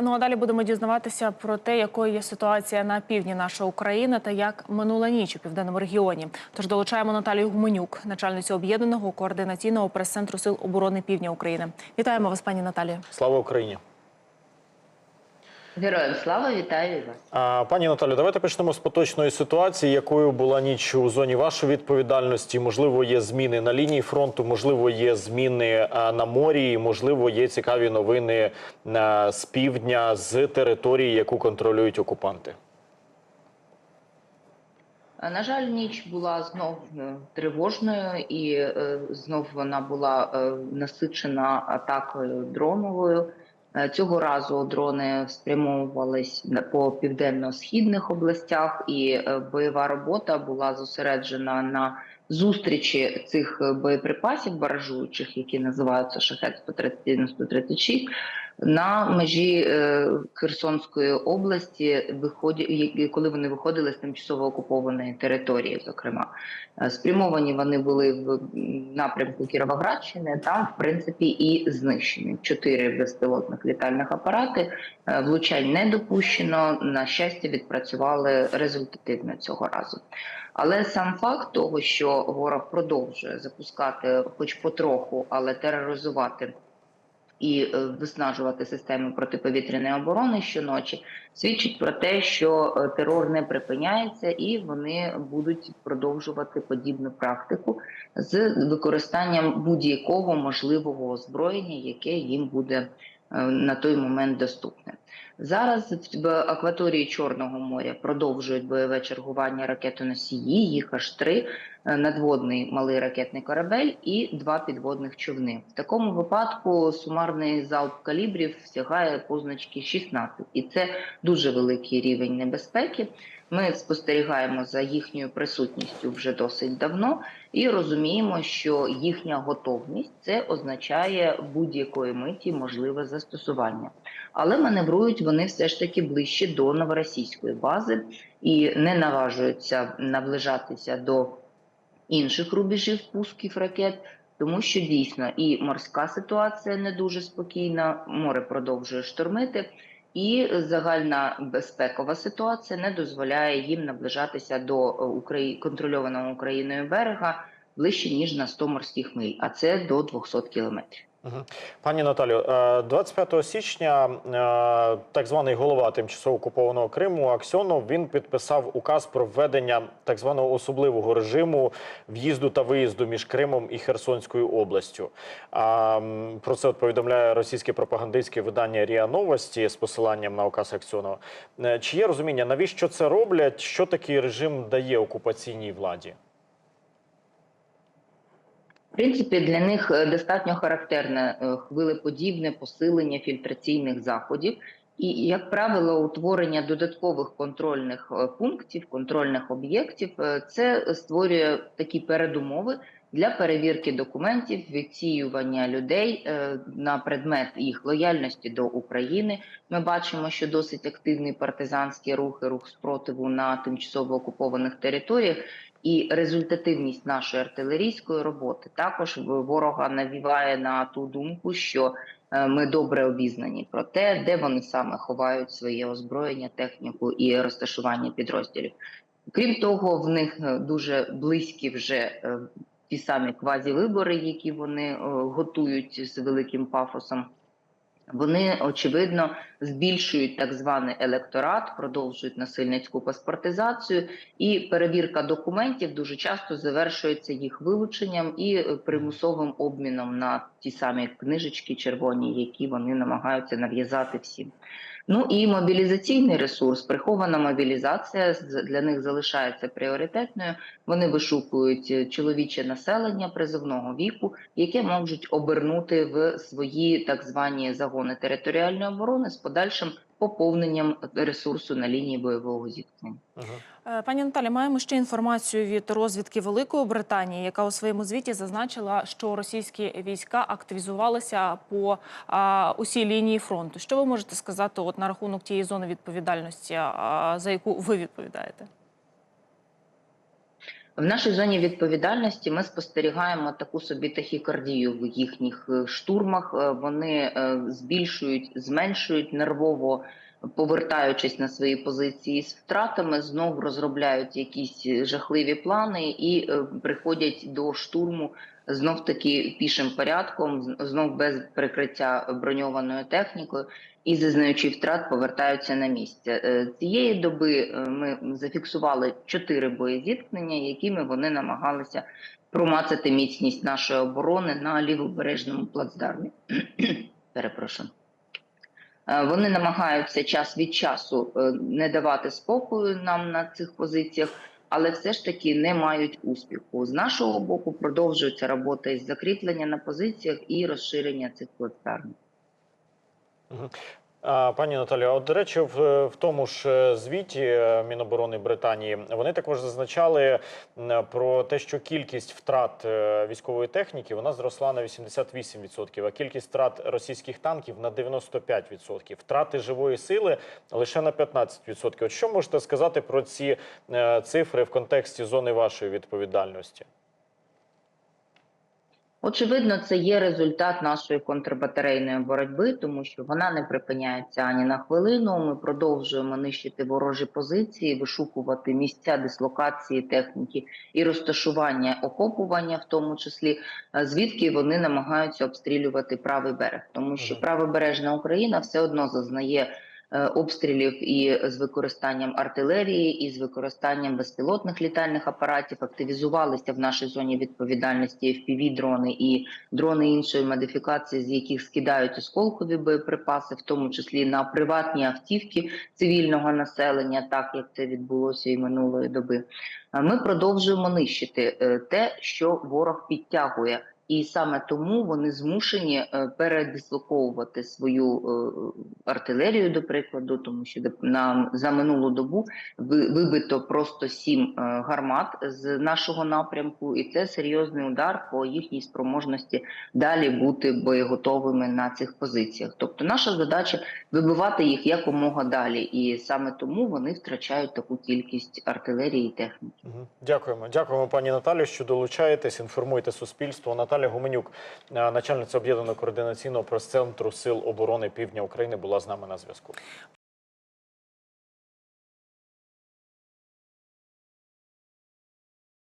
Ну а далі будемо дізнаватися про те, якою є ситуація на півдні нашої України та як минула ніч у південному регіоні. Тож долучаємо Наталію Гуменюк, начальницю об'єднаного координаційного прес-центру сил оборони Півдня України. Вітаємо вас, пані Наталі. Слава Україні. Героям слава, вітаю вас. А, Пані Наталю, давайте почнемо з поточної ситуації, якою була ніч у зоні вашої відповідальності. Можливо, є зміни на лінії фронту, можливо, є зміни а, на морі, і, можливо, є цікаві новини а, з півдня, з території, яку контролюють окупанти. На жаль, ніч була знов е, тривожною, і е, знов вона була е, насичена атакою дроновою. Е, Цього разу дрони спрямовувались по південно-східних областях, і е, бойова робота була зосереджена на зустрічі цих е, боєприпасів баражуючих, які називаються шахет 131-136, на межі е, Херсонської області, коли вони виходили з тимчасово окупованої території, зокрема. Е, Спрямовані вони були в напрямку Кіровоградщини, там, в принципі, і знищені. Чотири безпілотних літальних апарати. Е, Влучань не допущено. На щастя, відпрацювали результативно цього разу. Але сам факт того, що ворог продовжує запускати, хоч потроху, але тероризувати і е, виснажувати системи протиповітряної оборони щоночі, свідчить про те, що е, терор не припиняється, і вони будуть продовжувати подібну практику з використанням будь-якого можливого озброєння, яке їм буде е, на той момент доступне. Зараз в акваторії Чорного моря продовжують бойове чергування ракетоносії, їх аж три надводний малий ракетний корабель і два підводних човни. В такому випадку сумарний залп калібрів сягає позначки 16, і це дуже великий рівень небезпеки. Ми спостерігаємо за їхньою присутністю вже досить давно і розуміємо, що їхня готовність це означає будь-якої миті можливе застосування. Але маневрують вони все ж таки ближче до новоросійської бази і не наважуються наближатися до інших рубежів пусків ракет, тому що дійсно і морська ситуація не дуже спокійна, море продовжує штормити, і загальна безпекова ситуація не дозволяє їм наближатися до е, контрольованого Україною берега ближче ніж на 100 морських миль, а це до 200 кілометрів. Пані Наталю, е, 25 січня е, так званий голова тимчасово окупованого Криму Аксьонов він підписав указ про введення так званого особливого режиму в'їзду та виїзду між Кримом і Херсонською областю. Про це повідомляє російське пропагандистське видання РІА Новості з посиланням на указ Аксьонова. Е, Чи є розуміння, навіщо це роблять? Що такий режим дає окупаційній владі? Принципі, для них е, достатньо характерне е, хвилеподібне посилення фільтраційних заходів. І, як правило, утворення додаткових контрольних е, пунктів, контрольних об'єктів це створює такі передумови для перевірки документів, відсіювання людей е, на предмет їх лояльності до України. Ми бачимо, що досить активний партизанський рух і рух спротиву на тимчасово окупованих територіях. І результативність нашої артилерійської роботи також ворога навіває на ту думку, що е, ми добре обізнані про те, де вони саме ховають своє озброєння, техніку і розташування підрозділів. Крім того, в них е, дуже близькі вже ті самі квазівибори, які вони е, готують з великим пафосом. Вони очевидно збільшують так званий електорат, продовжують насильницьку паспортизацію, і перевірка документів дуже часто завершується їх вилученням і е, примусовим обміном на ті самі книжечки червоні, які вони намагаються нав'язати всім. Ну і мобілізаційний ресурс, прихована мобілізація для них залишається пріоритетною. Вони вишукують е, чоловіче населення призовного віку, яке можуть обернути в свої так звані загони територіальної оборони з подальшим поповненням ресурсу на лінії бойового зіткнення. Е, Пані Наталі, маємо ще інформацію від розвідки Великої Британії, яка у своєму звіті зазначила, що російські війська активізувалися по а, усій лінії фронту. Що ви можете сказати от на рахунок тієї зони відповідальності, а, за яку ви відповідаєте? В нашій зоні відповідальності ми спостерігаємо таку собі тахікардію в їхніх е, штурмах. Е, Вони е, збільшують, зменшують нервово, повертаючись на свої позиції з втратами, знову розробляють якісь жахливі плани і приходять до штурму знов таки пішим порядком, знов без прикриття броньованою технікою і зазнаючи втрат, повертаються на місце. Е, Цієї доби е, ми зафіксували чотири боєзіткнення, якими вони намагалися промацати міцність нашої оборони на лівобережному плацдармі. Перепрошую. Е, Вони намагаються час від часу не давати спокою нам на цих позиціях, але все ж таки не мають успіху. З нашого боку продовжується робота із закріплення на позиціях і розширення цих плацдармів. Пані Наталію, от, до речі, в, в тому ж е, звіті е, Міноборони Британії вони також зазначали про те, що кількість втрат е, військової техніки вона зросла на 88%, а кількість втрат російських танків на 95%. Втрати живої сили лише на 15%. От що можете сказати про ці цифри в контексті зони вашої відповідальності? Очевидно, це є результат нашої контрбатарейної боротьби, тому що вона не припиняється ані на хвилину. Ми продовжуємо нищити ворожі позиції, вишукувати місця дислокації техніки і розташування окопування, в тому числі е, звідки вони намагаються обстрілювати правий берег, тому що правобережна Україна все одно зазнає. Е, Обстрілів і з використанням артилерії, і з використанням безпілотних літальних апаратів активізувалися в нашій зоні відповідальності fpv дрони і дрони іншої модифікації, з яких скидають осколкові боєприпаси, в тому числі на приватні автівки цивільного населення, так як це відбулося і минулої доби. Ми продовжуємо нищити е, те, що ворог підтягує. І саме тому вони змушені е, передислоковувати свою е, артилерію, до прикладу, тому що де- на за минулу добу ви- вибито просто сім е, гармат з нашого напрямку, і це серйозний удар по їхній спроможності далі бути боєготовими на цих позиціях. Тобто, наша задача вибивати їх якомога далі, і саме тому вони втрачають таку кількість артилерії і техніки. Дякуємо. Дякуємо, пані Наталі, що долучаєтесь. Інформуйте суспільство. Наталя Гуменюк, е, начальниця об'єднаного координаційного прес-центру Сил оборони Півдня України, була з нами на зв'язку.